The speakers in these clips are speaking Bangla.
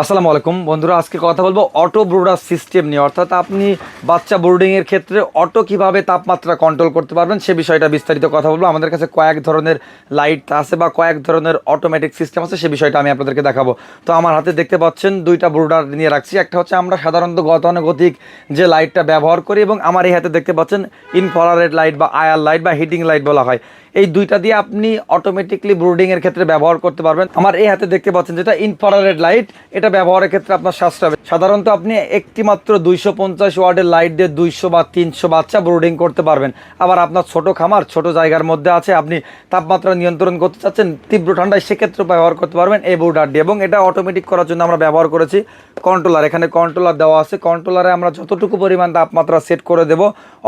আসসালামু আলাইকুম। বন্ধুরা, আজকে কথা বলব অটো ব্রোডার সিস্টেম নিয়ে। অর্থাৎ আপনি বাচ্চা ব্রুডিংয়ের ক্ষেত্রে অটো কীভাবে তাপমাত্রা কন্ট্রোল করতে পারবেন সে বিষয়টা বিস্তারিত কথা বলব। আমাদের কাছে কয়েক ধরনের লাইট আছে বা কয়েক ধরনের অটোমেটিক সিস্টেম আছে, সে বিষয়টা আমি আপনাদেরকে দেখাবো। তো আমার হাতে দেখতে পাচ্ছেন দুইটা ব্রোডার নিয়ে রাখছি। একটা হচ্ছে আমরা সাধারণত গতানুগতিক যে লাইটটা ব্যবহার করি এবং আমার এই হাতে দেখতে পাচ্ছেন ইনফ্রারেড লাইট বা আয়ার লাইট বা হিটিং লাইট বলা হয়। এই দুইটা দিয়ে আপনি অটোমেটিকলি ব্রুডিংয়ের ক্ষেত্রে ব্যবহার করতে পারবেন। আমার এই হাতে দেখতে পাচ্ছেন যেটা ইনফ্রারেড লাইট এটা ব্যবহারের ক্ষেত্রে আপনার সাশ্রয় হবে। সাধারণত আপনি একটি মাত্র দুইশো পঞ্চাশ ওয়ার্ডের লাইট দিয়ে দুইশো বা তিনশো বাচ্চা ব্রুডিং করতে পারবেন। আবার আপনার ছোট খামার, ছোট জায়গার মধ্যে আছে, আপনি তাপমাত্রা নিয়ন্ত্রণ করতে চাচ্ছেন, তীব্র ঠান্ডায় সেক্ষেত্রে ব্যবহার করতে পারবেন এই ব্রুডার দিয়ে। এবং এটা অটোমেটিক করার জন্য আমরা ব্যবহার করেছি কন্ট্রোলার এখানে কন্ট্রোলার দেওয়া আছে। কন্ট্রোলারে আমরা যতটুকু পরিমাণ তাপমাত্রা সেট করে দেব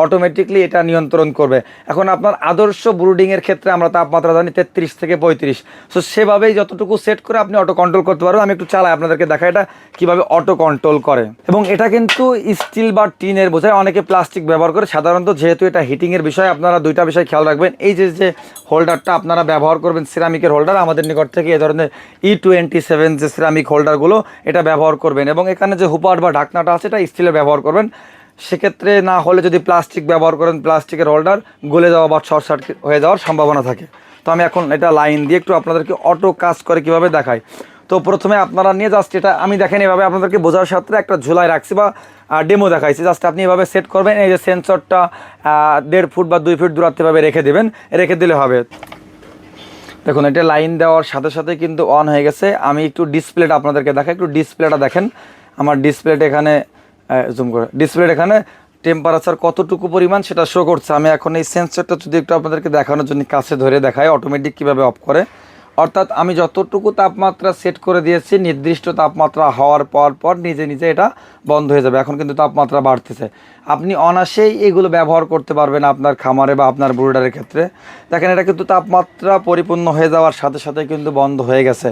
অটোমেটিকলি এটা নিয়ন্ত্রণ করবে। এখন আপনার আদর্শ ব্রুডিংয়ের ক্ষেত্রে আমরা তাপমাত্রা জানি তেত্রিশ থেকে পঁয়ত্রিশ। সো সেভাবেই যতটুকু সেট করে আপনি অটো কন্ট্রোল করতে পারবেন। আমি একটু চালাই আপনাদেরকে দেখা এটা কীভাবে অটো কন্ট্রোল করে। এবং এটা কিন্তু স্টিল বা টিনের বোঝায়। অনেকে প্লাস্টিক ব্যবহার করে। সাধারণত যেহেতু এটা হিটিংয়ের বিষয়, আপনারা দুইটা বিষয় খেয়াল রাখবেন। এই যে যে হোল্ডারটা আপনারা ব্যবহার করবেন সিরামিকের হোল্ডার আমাদের নিকট থেকে এ ধরনের ই টোয়েন্টি সেভেন যে সিরামিক হোল্ডারগুলো এটা ব্যবহার করবেন। এবং এখানে যে হুপার বা ঢাকনাটা আছে, এটা স্টিলের ব্যবহার করবেন। সেক্ষেত্রে না হলে যদি প্লাস্টিক ব্যবহার করেন প্লাস্টিকের হোল্ডার গলে যাওয়া বা শর্ট সার্কিট হয়ে যাওয়ার সম্ভাবনা থাকে। তো আমি এখন এটা লাইন দিয়ে একটু আপনাদেরকে অটো কাজ করে কীভাবে দেখাই। তো প্রথমে আপনারা নিয়ে জাস্ট এটা আমি দেখেন এভাবে আপনাদেরকে বোঝার সাথে একটা ঝুলায় রাখছি বা ডেমো দেখাইছি। জাস্ট আপনি এভাবে সেট করবেন, এই যে সেন্সরটা দেড় ফুট বা দুই ফুট দূরত্বভাবে রেখে দেবেন, রেখে দিলে হবে। দেখুন, এটা লাইন দেওয়ার সাথে সাথে কিন্তু অন হয়ে গেছে। আমি একটু ডিসপ্লেটা আপনাদেরকে দেখাই, একটু ডিসপ্লেটা দেখেন। আমার ডিসপ্লেটা এখানে জুম করে। ডিসপ্লেটা এখানে টেম্পারেচার কতটুকু পরিমাণ সেটা শো করছে। আমি এখন এই সেন্সরটা যদি একটু আপনাদেরকে দেখানোর জন্য কাছে ধরে দেখাই অটোমেটিক কীভাবে অফ করে। অর্থাৎ আমি যতটুকু তাপমাত্রা সেট করে দিয়েছি, নির্দিষ্ট তাপমাত্রা হওয়ার পর পর নিজে নিজে এটা বন্ধ হয়ে যাবে। এখন কিন্তু তাপমাত্রা বাড়তেছে। আপনি অনাসেই এগুলো ব্যবহার করতে পারবেন আপনার খামারে বা আপনার ব্রুডারের ক্ষেত্রে। দেখেন, এটা কিন্তু তাপমাত্রা পরিপূর্ণ হয়ে যাওয়ার সাথে সাথে কিন্তু বন্ধ হয়ে গেছে।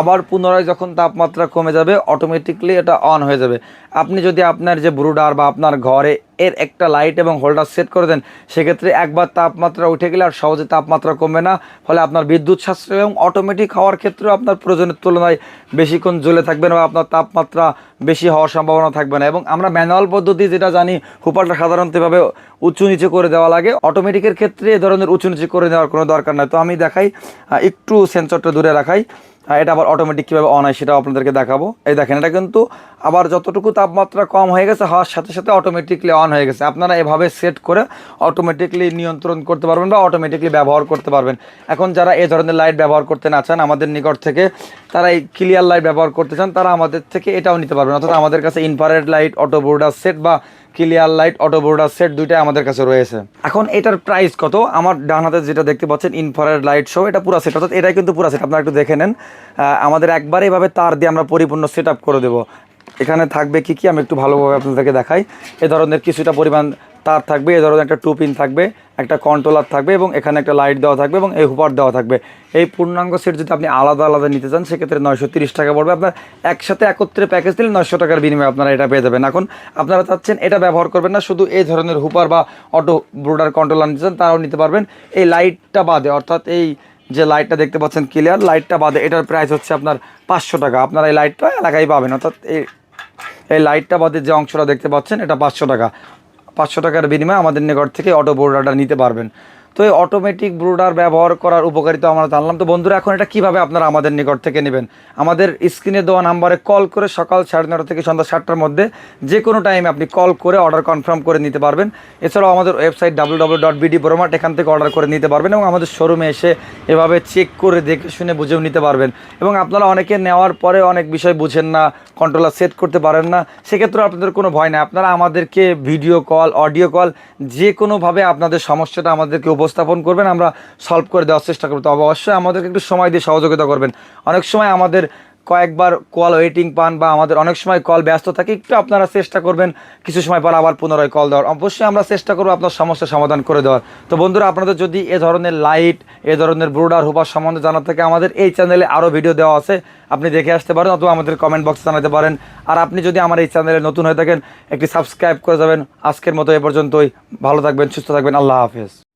আবার পুনরায় যখন তাপমাত্রা কমে যাবে অটোমেটিকলি এটা অন হয়ে যাবে। আপনি যদি আপনার যে ব্রুডার বা আপনার ঘরে এর একটা লাইট এবং হোল্ডার সেট করে দেন, সেক্ষেত্রে একবার তাপমাত্রা উঠে গেলে আর সহজে তাপমাত্রা কমবে না। ফলে আপনার বিদ্যুৎ সাশ্রয় এবং অটোমেটিক হওয়ার ক্ষেত্রেও আপনার প্রয়োজনের তুলনায় বেশিক্ষণ জ্বলে থাকবেন বা আপনার তাপমাত্রা বেশি হওয়ার সম্ভাবনা থাকবে না। এবং আমরা ম্যানুয়াল পদ্ধতি যেটা জানি, হুপারটা সাধারণত এভাবে উঁচু নিচে করে দেওয়া লাগে। অটোমেটিকের ক্ষেত্রে এ ধরনের উঁচু নিচে করে দেওয়ার কোনো দরকার নাই। তো আমি দেখাই একটু সেন্সরটা দূরে রাখাই। এটা আবার অটোমেটিক কীভাবে অন হয় সেটাও আপনাদেরকে দেখাবো। এই দেখেন, এটা কিন্তু আবার যতটুকু তাপমাত্রা কম হয়ে গেছে, হওয়ার সাথে সাথে অটোমেটিকলি অন হয়ে গেছে। আপনারা এভাবে সেট করে অটোমেটিকলি নিয়ন্ত্রণ করতে পারবেন বা অটোমেটিকলি ব্যবহার করতে পারবেন। এখন যারা এই ধরনের লাইট ব্যবহার করতে না চান, আমাদের নিকট থেকে তারা এই ক্লিয়ার লাইট ব্যবহার করতে চান, তারা আমাদের থেকে এটাও নিতে পারবেন। অর্থাৎ আমাদের কাছে infrared light auto border set বা clear light auto border set দুইটাই আমাদের কাছে রয়েছে। এখন এটার প্রাইস কত? আমার ডান হাতে যেটা দেখতে পাচ্ছেন ইনফারেড লাইট শো এটা পুরো সেট অর্থাৎ এটাই কিন্তু পুরো সেট আপনারা একটু দেখে নেন। আমাদের একবারে এভাবে তার দিয়ে আমরা পরিপূর্ণ সেট করে দেবো। এখানে থাকবে কি কি? আমি একটু ভালোভাবে আপনাদেরকে দেখাই। এ ধরনের কিছুটা পরিমাণ তার থাকবে, এ ধরনের একটা টু পিন থাকবে, একটা কন্ট্রোলার থাকবে এবং এখানে একটা লাইট দেওয়া থাকবে এবং এই হুপার দেওয়া থাকবে। এই পূর্ণাঙ্গ সেট যদি আপনি আলাদা আলাদা নিতে চান, সেক্ষেত্রে নয়শো তিরিশ টাকা পড়বে। আপনার একসাথে একত্রে প্যাকেজ দিলে নয়শো টাকার বিনিময়ে আপনারা এটা পেয়ে যাবেন। এখন আপনারা চাচ্ছেন এটা ব্যবহার করবেন না, শুধু এই ধরনের হুপার বা অটো ব্রোডার কন্ট্রোলার নিতে চান, তারাও নিতে পারবেন। এই লাইটটা বাদে, অর্থাৎ এই যে লাইটটা দেখতে পাচ্ছেন ক্লিয়ার লাইটটা বাদে, এটার প্রাইস হচ্ছে আপনার পাঁচশো টাকা। আপনারা এই লাইটটা এলাকায় পাবেন, অর্থাৎ এই এই লাইটটা বাদের যে অংশটা দেখতে পাচ্ছেন, এটা পাঁচশো টাকা। পাঁচশো টাকার বিনিময়ে আমাদের নিকট থেকে অটো বোর্ডারটা নিতে পারবেন। তো এই অটোমেটিক ব্রুডার ব্যবহার করার উপকারিতা আমরা জানলাম। তো বন্ধুরা, এখন এটা কীভাবে আপনারা আমাদের নিকট থেকে নেবেন? আমাদের স্ক্রিনে দেওয়া নাম্বারে কল করে সকাল সাড়ে নটা থেকে সন্ধ্যা সাতটার মধ্যে যে কোনো টাইমে আপনি কল করে অর্ডার কনফার্ম করে নিতে পারবেন। এছাড়াও আমাদের website W W dot BD ব্রোমাট এখান থেকে অর্ডার করে নিতে পারবেন এবং আমাদের শোরুমে এসে এভাবে চেক করে দেখে শুনে বুঝেও নিতে পারবেন। এবং আপনারা অনেকে নেওয়ার পরে অনেক বিষয় বুঝেন না কন্ট্রোলার সেট করতে পারেন না সেক্ষেত্রে আপনাদের কোনো ভয় নেই। আপনারা আমাদেরকে ভিডিও কল অডিও কল যে কোনোভাবে আপনাদের সমস্যাটা আমাদেরকে উপস্থাপন করবেন, আমরা সলভ করে দেওয়ার চেষ্টা করব। তো অবশ্যই আমাদেরকে একটু সময় দিয়ে সহযোগিতা করবেন। অনেক সময় আমাদের কয়েকবার কল ওয়েটিং পান বা আমাদের অনেক সময় কল ব্যস্ত থাকে, একটু আপনারা চেষ্টা করবেন। কিছু সময় পর আবার পুনরায় কল দেওয়ার। অবশ্যই আমরা চেষ্টা করব আপনার সমস্যার সমাধান করে দেওয়ার। তো বন্ধুরা, আপনাদের যদি এ ধরনের লাইট এ ধরনের ব্রুডার হুপার সম্বন্ধে জানার থেকে, আমাদের এই চ্যানেলে আরও ভিডিও দেওয়া আছে। আপনি দেখে আসতে পারেন অথবা আমাদের কমেন্ট বক্সে জানাতে পারেন। আর আপনি যদি আমার এই চ্যানেলে নতুন হয়ে থাকেন, একটি সাবস্ক্রাইব করে যাবেন। আজকের মতো এ পর্যন্তই। ভালো থাকবেন, সুস্থ থাকবেন। আল্লাহ হাফেজ।